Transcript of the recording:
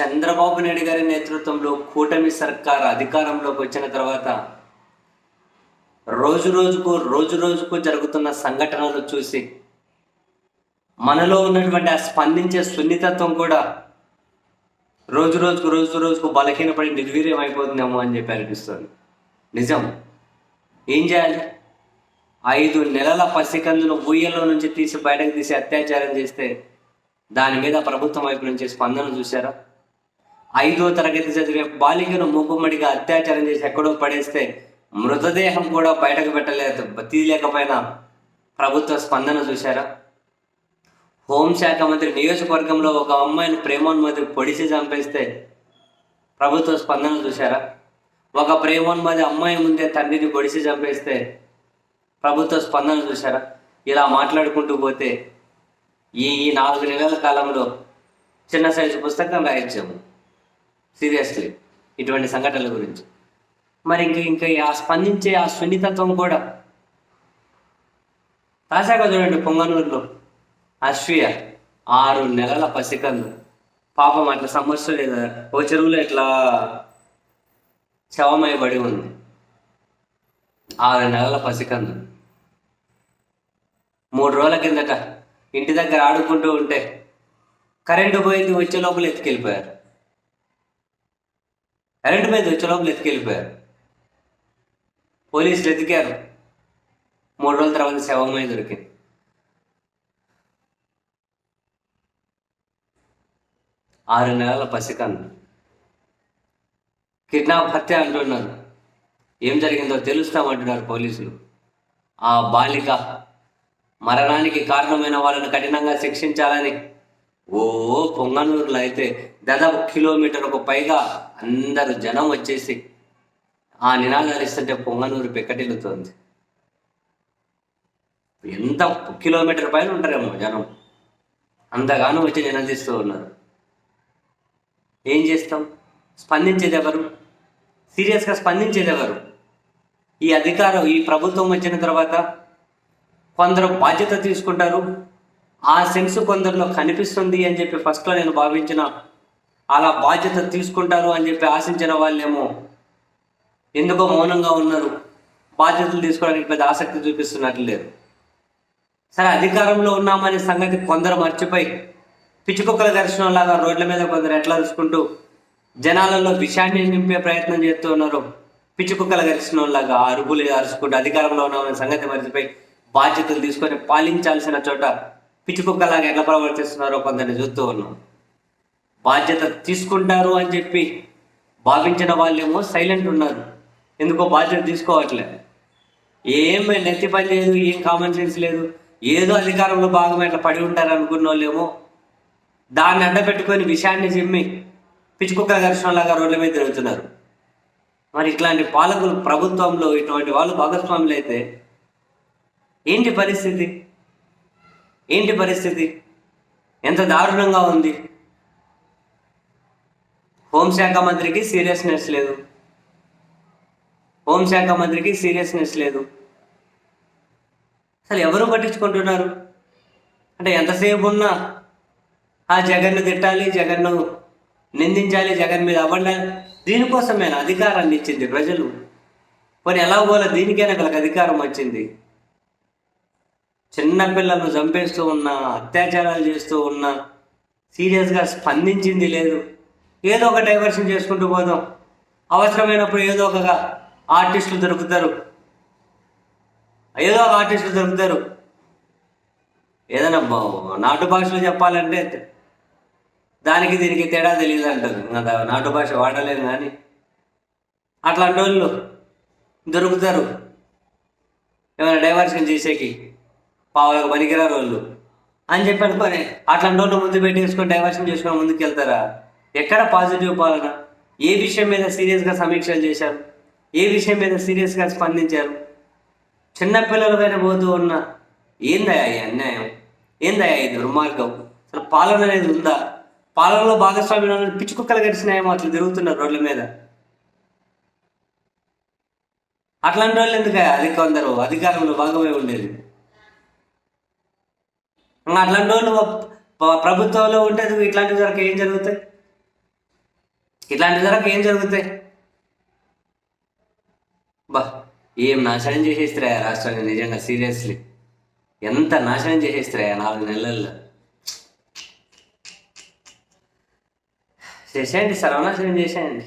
చంద్రబాబు నాయుడు గారి నేతృత్వంలో కూటమి సర్కార్ అధికారంలోకి వచ్చిన తర్వాత రోజు రోజుకు రోజు రోజుకు జరుగుతున్న సంఘటనలు చూసి మనలో ఉన్నటువంటి ఆ స్పందించే సున్నితత్వం కూడా రోజు రోజుకు రోజు రోజుకు బలహీనపడి నిర్వీర్యం అయిపోతుందేమో అని చెప్పి అనిపిస్తుంది. నిజం. ఏం చేయాలి? ఐదు నెలల పసికందును ఊయల్లో నుంచి తీసి బయటకు తీసి అత్యాచారం చేస్తే దాని మీద ప్రభుత్వం వైపు నుంచి స్పందన చూసారా ఐదో తరగతి చదివే బాలికను మూకుమ్మడిగా అత్యాచారం చేసి ఎక్కడో పడేస్తే మృతదేహం కూడా బయటకు పెట్టలేదు. తీయలేకపోయినా ప్రభుత్వ స్పందన చూశారా? హోంశాఖ మంత్రి నియోజకవర్గంలో ఒక అమ్మాయిని ప్రేమోన్మతి పొడిచి చంపేస్తే ప్రభుత్వ స్పందన చూశారా? ఒక ప్రేమోన్మతి అమ్మాయి ముందే తండ్రిని పొడిచి చంపేస్తే ప్రభుత్వ స్పందన చూశారా? ఇలా మాట్లాడుకుంటూ పోతే ఈ ఈ నాలుగు నెలల కాలంలో చిన్న సైజు పుస్తకం రాయించాము. సీరియస్లీ ఇటువంటి సంఘటనల గురించి. మరి ఇంక ఇంకా ఆ స్పందించే ఆ సున్నితత్వం కూడా. తాజాగా చూడండి పొంగనూరులో. అశ్వియ ఆరు నెలల పసికందు. పాపం అట్లా సమస్య లేదా ఓ చెరువులో ఇట్లా శవమయబడి ఉంది. ఆరు నెలల పసికందు. మూడు రోజుల కిందట ఇంటి దగ్గర ఆడుకుంటూ ఉంటే కరెంటు పోయింది వచ్చే లోపల ఎత్తుకెళ్ళిపోయారు. కరెంటు మీద వచ్చే లోపల ఎత్తుకెళ్ళిపోయారు. పోలీసులు ఎతికారు. మూడు రోజుల తర్వాత శవమై దొరికింది. ఆరు నెలల పసికందు కిడ్నాప్ హత్య అంటున్నారు. ఏం జరిగిందో తెలుస్తామంటున్నారు పోలీసులు. ఆ బాలిక మరణానికి కారణమైన వాళ్ళని కఠినంగా శిక్షించాలని ఓ పొంగనూరులో అయితే దాదాపు కిలోమీటర్కు పైగా అందరు జనం వచ్చేసి ఆ నినాదాలు ఇస్తుంటే పొంగనూరు పెక్కటిల్లుతోంది ఎంత కిలోమీటర్ పైన ఉంటారేమో జనం. అంతగానో వచ్చి నినదిస్తూ ఉన్నారు. ఏం చేస్తాం? స్పందించేది ఎవరు? సీరియస్గా స్పందించేది ఎవరు? ఈ అధికారం ఈ ప్రభుత్వం వచ్చిన తర్వాత కొందరు బాధ్యత తీసుకుంటారు. ఆ సెన్స్ కొందరిలో కనిపిస్తుంది అని చెప్పి ఫస్ట్లో నేను భావించిన అలా బాధ్యత తీసుకుంటారు అని చెప్పి ఆశించిన వాళ్ళేమో ఎందుకో మౌనంగా ఉన్నారు. బాధ్యతలు తీసుకోవడానికి పెద్ద ఆసక్తి చూపిస్తున్నట్లు లేదు. సరే అధికారంలో ఉన్నామనే సంగతి కొందరు మర్చిపోయి పిచ్చుకుక్కల దర్శనం లాగా రోడ్ల మీద కొందరు ఎట్లా అరుచుకుంటూ జనాలలో విషయాన్ని నింపే ప్రయత్నం చేస్తూ ఉన్నారు. పిచ్చుకుక్కల దర్శనం లాగా అరుగులు అరుచుకుంటూ అధికారంలో ఉన్నామనే సంగతి మర్చిపోయి బాధ్యతలు తీసుకొని పాలించాల్సిన చోట పిచ్చుకుక్కలాగా ఎట్లా ప్రవర్తిస్తున్నారో కొందరిని చూస్తూ ఉన్నాం. బాధ్యత తీసుకుంటారు అని చెప్పి భావించిన వాళ్ళేమో సైలెంట్ ఉన్నారు. ఎందుకో బాధ్యత తీసుకోవట్లే. ఏం నెత్తి పని లేదు ఏం కామన్ సెన్స్ లేదు. ఏదో అధికారంలో భాగం ఇట్లా పడి ఉంటారు అనుకున్న వాళ్ళేమో దాన్ని అడ్డపెట్టుకొని విషయాన్ని చిమ్మి పిచ్చుకుక్క ఘర్షణలాగా రోడ్ల మీద తిరుగుతున్నారు. మరి ఇట్లాంటి పాలకులు ప్రభుత్వంలో ఇటువంటి వాళ్ళు భాగస్వాములు అయితే ఏంటి పరిస్థితి? ఏంటి పరిస్థితి? ఎంత దారుణంగా ఉంది. హోంశాఖ మంత్రికి సీరియస్నెస్ లేదు. హోంశాఖ మంత్రికి సీరియస్నెస్ లేదు. అసలు ఎవరు పట్టించుకుంటున్నారు? అంటే ఎంతసేపు ఉన్నా ఆ జగన్ను తిట్టాలి జగన్ను నిందించాలి జగన్ మీద అవ్వండాలి దీనికోసమేనా అధికారాన్ని ఇచ్చింది ప్రజలు? మరి ఎలా పోలే దీనికైనా వీళ్ళకి అధికారం వచ్చింది. చిన్నపిల్లలను చంపేస్తూ ఉన్నా అత్యాచారాలు చేస్తూ ఉన్నా సీరియస్గా స్పందించింది లేదు. ఏదో ఒక డైవర్షన్ చేసుకుంటూ పోదాం. అవసరమైనప్పుడు ఏదో ఒక ఆర్టిస్టులు దొరుకుతారు. ఏదో ఒక ఆర్టిస్టులు దొరుకుతారు. ఏదైనా నాటు భాషలో చెప్పాలంటే దానికి దీనికి తేడా తెలియదు అంటారు. నాటు భాష వాడలేము కానీ అట్లాంటి వాళ్ళు దొరుకుతారు. ఏమైనా డైవర్షన్ చేసేకి పావులకు పనికిరారు వాళ్ళు. అని చెప్పి అనుకొని అట్లాంటి వాళ్ళు ముందు పెట్టేసుకొని డైవర్షన్ చేసుకొని ముందుకు వెళ్తారా ఎక్కడ పాజిటివ్ పాలన? ఏ విషయం మీద సీరియస్గా సమీక్షలు చేశారు? ఏ విషయం మీద సీరియస్గా స్పందించారు? చిన్న పైన పోతూ ఉన్న ఏందయ్యా ఈ అన్యాయం? ఏందయ్యా ఈ దుర్మార్గం? అసలు పాలన అనేది ఉందా? పాలనలో భాగస్వామ్యం ఉన్న పిచ్చుకుక్కలు గడిచినాయేమో అట్లా తిరుగుతున్నారు రోడ్ల మీద. అట్లాంటి వాళ్ళు ఎందుకు అది కొందరు అధికారంలో భాగమై ఉండేది. అట్లాంటి వాళ్ళు ప్రభుత్వంలో ఉంటే ఇట్లాంటి ధరకు ఏం జరుగుతాయి? ఇట్లాంటి ధరకు ఏం జరుగుతాయి? బా ఏం నాశనం చేసేస్తారా రాష్ట్రాన్ని నిజంగా సీరియస్లీ. ఎంత నాశనం చేసేస్తారా నాలుగు నెలల్లో? చేసేయండి సర్వనాశనం చేసేయండి.